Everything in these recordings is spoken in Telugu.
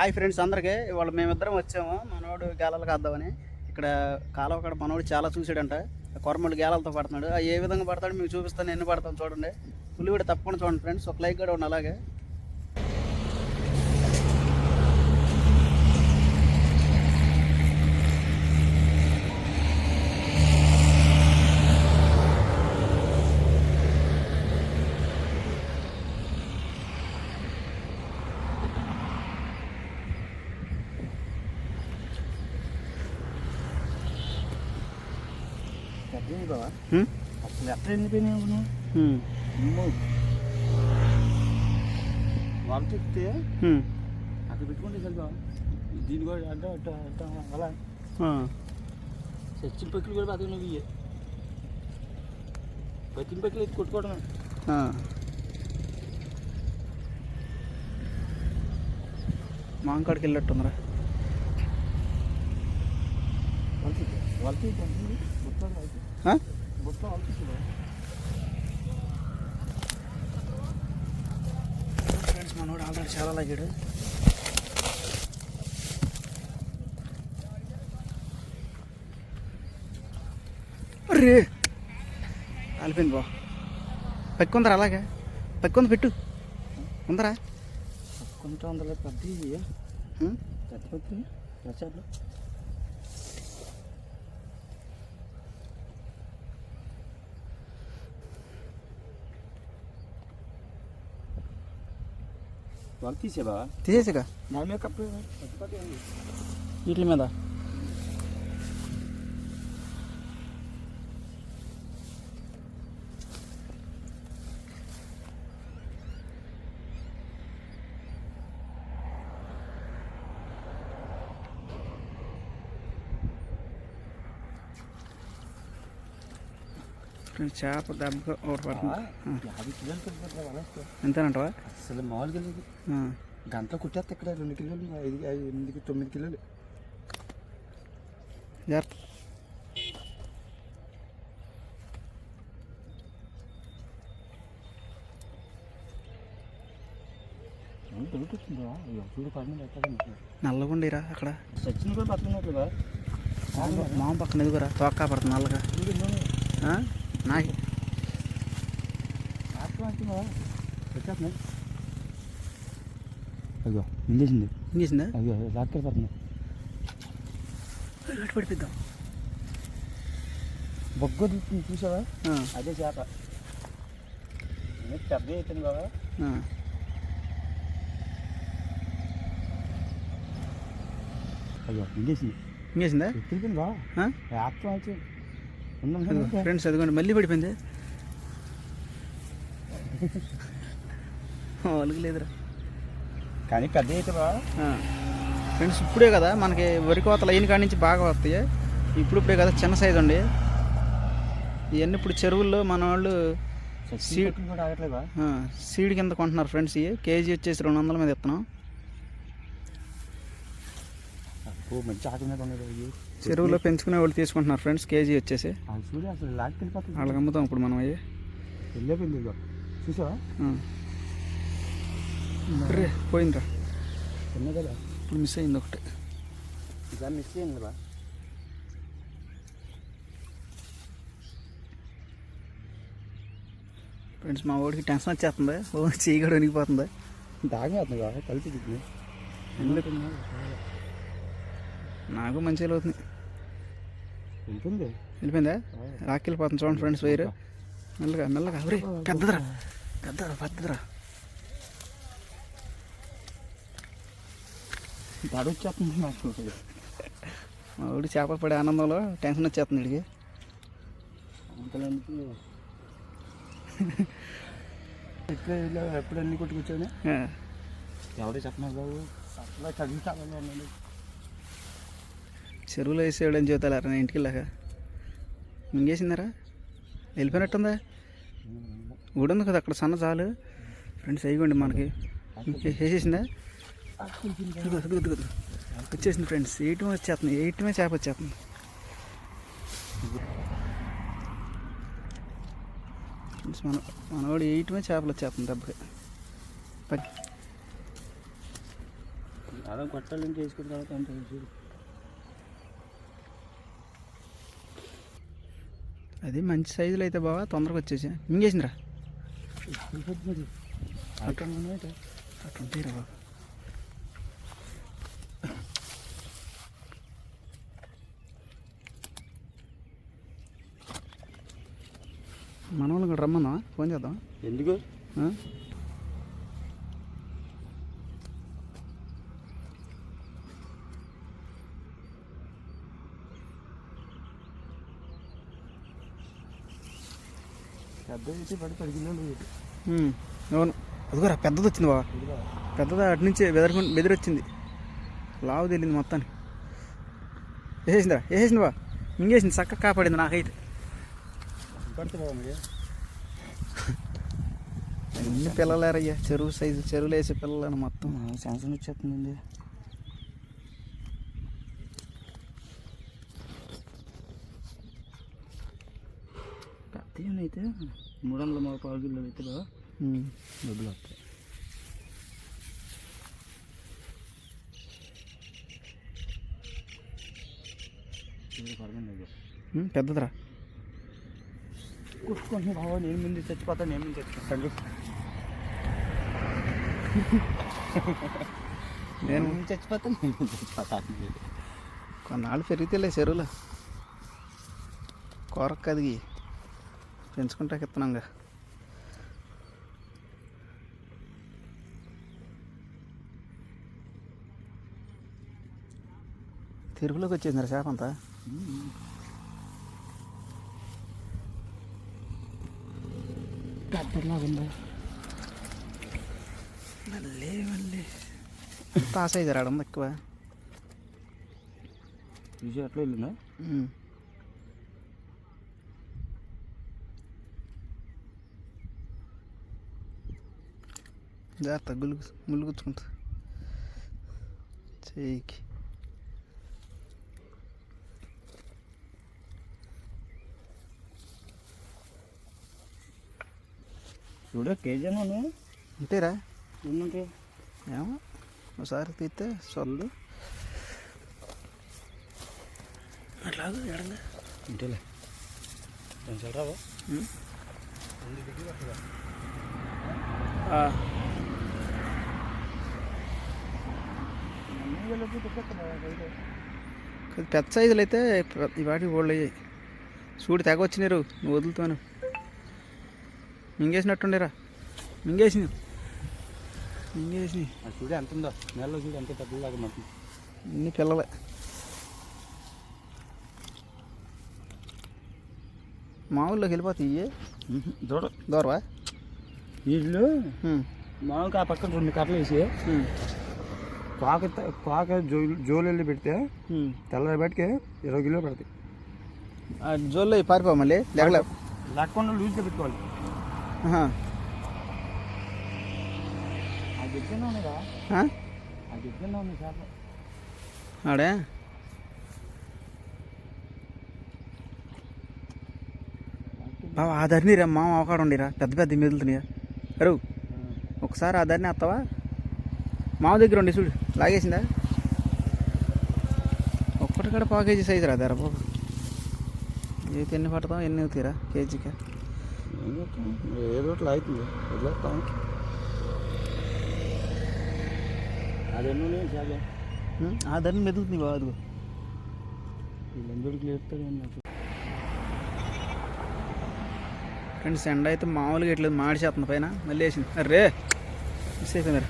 హాయ్ ఫ్రెండ్స్ అందరికీ. ఇవాళ మేమిద్దరం వచ్చాము. మనోడు గాలాలు కాద్దామని. ఇక్కడ కాలువ అక్కడ మనోడు చాలా చూసాడంట కొరమలు గేలాలతో పడుతున్నాడు. ఆ ఏ విధంగా పడతాడు మీకు చూపిస్తాను. ఎన్ని పడతాను చూడండి. పులి కూడా తప్పకుండా చూడండి ఫ్రెండ్స్. ఒక లైక్ కూడా ఉండి అలాగే పెద్దది బావా హ్మ్? అసలు ఎట్లా ఎండిపోయినాయి నువ్వు హ్మ్. అమ్మో వాళ్ళు చెప్తే. అక్కడ పెట్టుకుంటే సరి బావ దీని కూడా అడ్డ అడ్డ అడ్డ అలా. చచ్చిన పక్కలు కూడా బతక నువ్వు ఇయ్యే బతిన పక్కలు ఎత్తి కొట్టుకోవడం ఆ. మాంకాడికి వెళ్ళట్టున్నారా వాళ్ళకి వాళ్ళకి ఫ్రెండ్స్ మనోడు ఆల్రెడీ చాలా లాగాడు. అరే! కాలిపోయింది బా. పెక్కుందరా అలాగే? పెక్కుంది పెట్టు. ఉందరా కొంత వందల పెద్ద. హ్మ్? పెద్ద తీసేవా తీసేసిగా దాని మీద చేప దెబ్బ ఒకటి పడుతుంది ఎంతేనంటవా? అసలు మామూలుగా లేదు. గంటలో కుట్టేస్తే ఇక్కడ రెండు కిలోలు ఐదు ఐదు ఎనిమిది తొమ్మిది కిలోలు. నల్లగుండిరా అక్కడ. సచిన్ కూడా పట్టుకున్నట్లుగా మామ పక్కన ఎదుగురా తోక్కా పడుతుంది నల్లగా. పెట్టేస్తున్నాయి అయ్యో ఇందేసింది ఏం చేసిందా అయ్యో లాక్కెళ్ళి పడుతుంది. అటు పడిపిద్దాం బొగ్గు చూసావా? అదే చేప. పెద్ద అయిపోయింది బాబా. అయ్యో ఇందేసింది ఏం చేసిందా ఎత్తిపోయింది బా ఫ్రెండ్స్ అదిగోండి మళ్ళీ పడిపోయింది. ఒలుగు లేదురా. కానీ పెద్ద ఆ. ఫ్రెండ్స్ ఇప్పుడే కదా మనకి వరి కోతలు అయిన కాడి నుంచి బాగా వస్తాయి. ఇప్పుడు ఇప్పుడే కదా చిన్న సైజు ఉండి ఇవన్నీ ఇప్పుడు చెరువుల్లో మన వాళ్ళు సీడ్ సీడ్ కింద కొంటున్నారు ఫ్రెండ్స్ ఇవి కేజీ వచ్చేసి రెండు వందల మీద ఇస్తున్నాం. ఓ మంచి ఉన్నది చెరువులో పెంచుకునే వాళ్ళు తీసుకుంటున్నారు ఫ్రెండ్స్ కేజీ వచ్చేసి. చూడు అసలు లాక్కెళ్ళిపోతుంది వాళ్ళకి అమ్ముతాం ఇప్పుడు మనం అయ్యి. వెళ్ళిపోయింది ఇదిగో. చూసావా? రే పోయిందిరా. చిన్నదా ఇప్పుడు మిస్ అయింది ఒకటి. దాన్ని మిస్ చేయండి కదా ఫ్రెండ్స్ మా వాడికి టెన్షన్ వచ్చేస్తుంది. ఓ చీగడ వణిగిపోతుంది దాగేస్తుంది కదా కలిపి నాకు మంచిగా అవుతుంది. వెళ్తుంది. వెళ్ళిపోయిందా? రాకెళ్ళిపోతుంది చూడండి ఫ్రెండ్స్ వైరు. మెల్లగా మెల్లగా. అవరే పెద్దదిరా. పెద్దరా పెద్దదిరా దాడి వచ్చేస్తుంది నాకు మా వాడి చేపలు పడే ఆనందంలో టెన్షన్ వచ్చేస్తుంది వీడికి. అంతలోనికి ఎప్పుడు అన్ని కొట్టుకొచ్చాను ఆ, ఎవడే చెప్పన్నారు బాబు. అట్లా చదివి చాలా ఉన్నాడు. చెరువులో వేసేయడం చెబుతారా నేను ఇంటికి వెళ్ళాక మింగేసిందరా? వెళ్ళిపోయినట్టుందా? ఊడుంది కదా అక్కడ సన్న చాలు ఫ్రెండ్స్ అయిపోండి మనకి. వేసేసిందా? వచ్చేసింది ఫ్రెండ్స్. ఎయిట్ వచ్చేస్తుంది. ఎయిట్మే చేప వచ్చేస్తుంది. ఫ్రెండ్స్ మన మనవాడు ఎయిట్మే చేపలు వచ్చేస్తుంది దెబ్బకి. పది అలా కొట్టాలని చేసుకున్న తర్వాత అంటే అది మంచి సైజులో అయితే బాగా తొందరగా వచ్చేసా. మింగేసిందిరా. మరి అక్కడ అట్లా ఉంటాయిరా బాబు మన వాళ్ళు కూడా రమ్మన్నా ఫోన్ చేద్దాం ఎందుకు ఆ? పెద్ద అయితే పడి పడికిలో ఉమ్, అవును. అదిగోరా పెద్దది వచ్చింది బాబా పెద్దది అటు నుంచి బెదరు బెదిరొచ్చింది. లావు తెలింది మొత్తానికి. వేసేసిందిరా వేసేసింది బా మింగేసింది చక్కగా కాపాడింది నాకైతే. అన్ని పిల్లలేరయ్యా? చెరువు సైజు చెరువులు వేసే పిల్లలని మొత్తం. శాంసంగ్ వచ్చేస్తుందండి. అయితే బాగా ఉమ్. డబ్బులు వస్తాయి. ఇది పడదండి అది ఉమ్, పెద్దదిరా. కుట్టుకుంటున్నా బాబా నేను ముందు చచ్చిపోతాను నేను ముందు చచ్చిపోతాను నేను ముందు చచ్చిపోతాను నేను ముందు చచ్చిపోతాను కొన్నాళ్ళు పెరిగితేలే చెరువులో. కొరక అది పెంచుకుంటాకి ఇస్తున్నాంగా తిరుగులోకి వచ్చేసిందిరా చేప అంతా. ఉందా మళ్ళీ మళ్ళీ. అంతా సైజు రావడం ఎక్కువ. విజయ్ అట్లా వెళ్ళిందా? జాగ్రత్త గుళ్ళు ముళ్ళు గుచ్చుకుంటా చెయ్యికి చూడ కేజీ అంతేరా ఏమంటే ఏమో ఒకసారి తీస్తే సొల్లు అట్లాగే ఎడంగా ఇంటేలే కొంచెం రావా పెద్ద సైజులు అయితే వాటికి బోళ్ళు అయ్యాయి. చూడు తెగ వచ్చినారు నువ్వు వదులుతాను. మింగేసినట్టుండేరా. మింగేసి మింగేసి చూడు ఎంత ఉందో. నెలలో చూడు ఎంత పెద్దలాగా మటన్ అన్ని పిల్లలే. మామూలులోకి వెళ్ళిపోతాయి దూడ దూరవా? వీళ్ళు మామూలుగా ఆ పక్కన రెండు కట్టలు వేసి పాక జో జోలు పెడితే ఉమ్. తెల్లరి బయటకి ఇరవై కిలో పడతాయి. జోల్లో పారిపో మళ్ళీ. లేకలే. లేకుండా లూజ్గా పెట్టుకోవాలి. ఆడే. బావ ఆ ధరని రా మామ అవకాడు ఉండిరా. పెద్ద పెద్ద మెదులుతున్నాయా. అరు ఒకసారి ఆ ధరని వస్తావా మామ దగ్గర ఉండి చూడు లాగేసిందా? ఒక్కటి కూడా పావు కేజీ సైజు రా ధర బాబు. ఏ ఎన్ని పడతాం ఎన్ని అవుతాయిరా కేజీకి? ఏదో అవుతుంది వదిలేస్తాం? ఆ ధరని మెదులుతుంది బాబు అదిగో. వీళ్ళందరికీ లేపుతారు నాకు. ఫ్రెండ్స్ ఎండ అయితే మామూలుగా ఇట్లేదు మాడిచేస్తుంది పైన. మళ్ళీ వేసింది. అరే మిస్ అయిపోయింది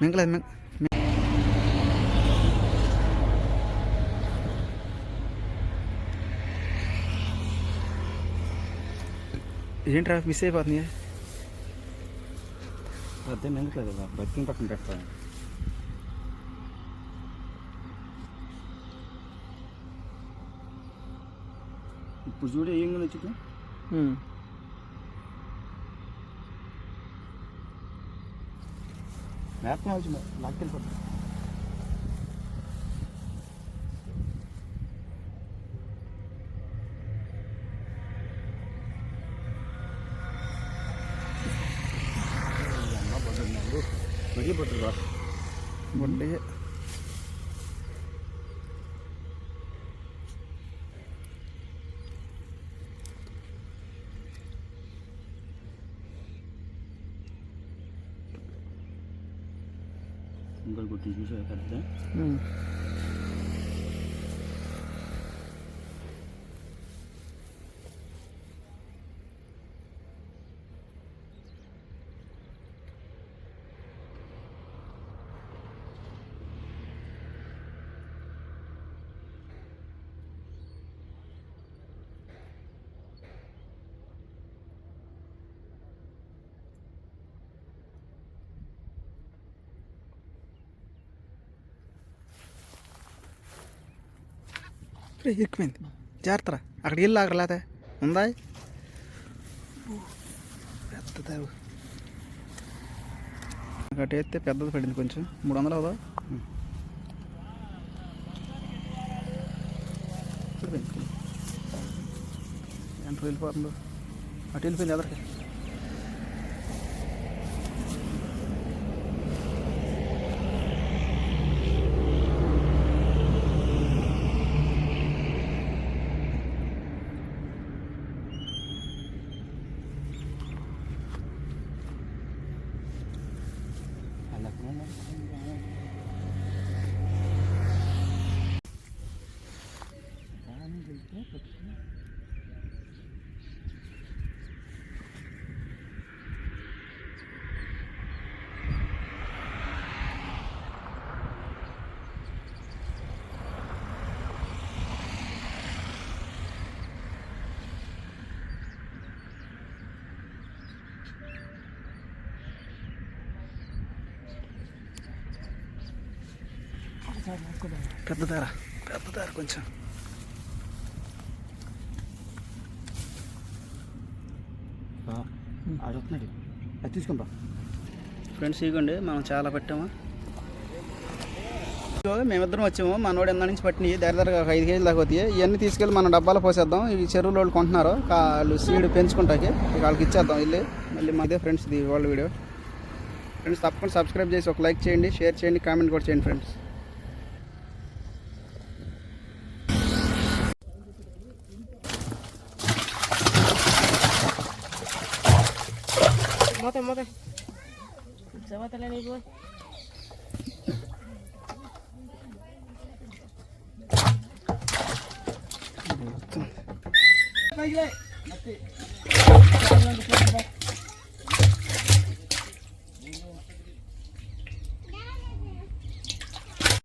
మింగలేదు మింగ ఏంట్రా మిస్ అయిపోతుంది అదే నిందలేదు కదా బతికిన పక్కన పెడతాను ఇప్పుడు చూడు ఏం ಮ್ಯಾಪ್ನೇ ಆಯ್ತು ನಾಲ್ಕು ತಿಳ್ಕೊಟ್ಟು வெளியே போட்டுருக்கா போட்டு పడుతుంది బాస్ బొడ్డే ఇంకోటి గుర్తు చూసా పెద్ద ఉమ్. రే, ఎక్కువైంది జాగ్రత్త అక్కడ వెళ్ళి అక్కడ లేతే ఉందా పెద్దదావు ఒకటి వేస్తే పెద్దది పడింది కొంచెం. మూడు వందలు అవుదా ఎంత వెళ్ళిపోతుందో. అటు వెళ్ళిపోయింది ఎదరికి? అలా పెద్ద ధర పెద్ద ధర కొంచెం అది తీసుకుంటా. ఫ్రెండ్స్ ఇగోండి మనం చాలా పట్టాము. మేమిద్దరం వచ్చాము. మనోడు ఎందా నుంచి పట్టినవి దగ్గర దగ్గర ఒక ఐదు కేజీలు దాకా అవుతాయి ఇవన్నీ తీసుకెళ్ళి మనం డబ్బాలో పోసేద్దాం. ఇవి చెరువులో వాళ్ళు కొంటున్నారు. వాళ్ళు సీడ్ పెంచుకుంటాకి. ఇక వాళ్ళకి ఇచ్చేద్దాం. వెళ్ళి మళ్ళీ మాదే ఫ్రెండ్స్ ఇది వాళ్ళ వీడియో. ఫ్రెండ్స్ తప్పకుండా సబ్స్క్రైబ్ చేసి ఒక లైక్ చేయండి షేర్ చేయండి కామెంట్ కూడా చేయండి friends. Mata, mata. Se va a tener igual.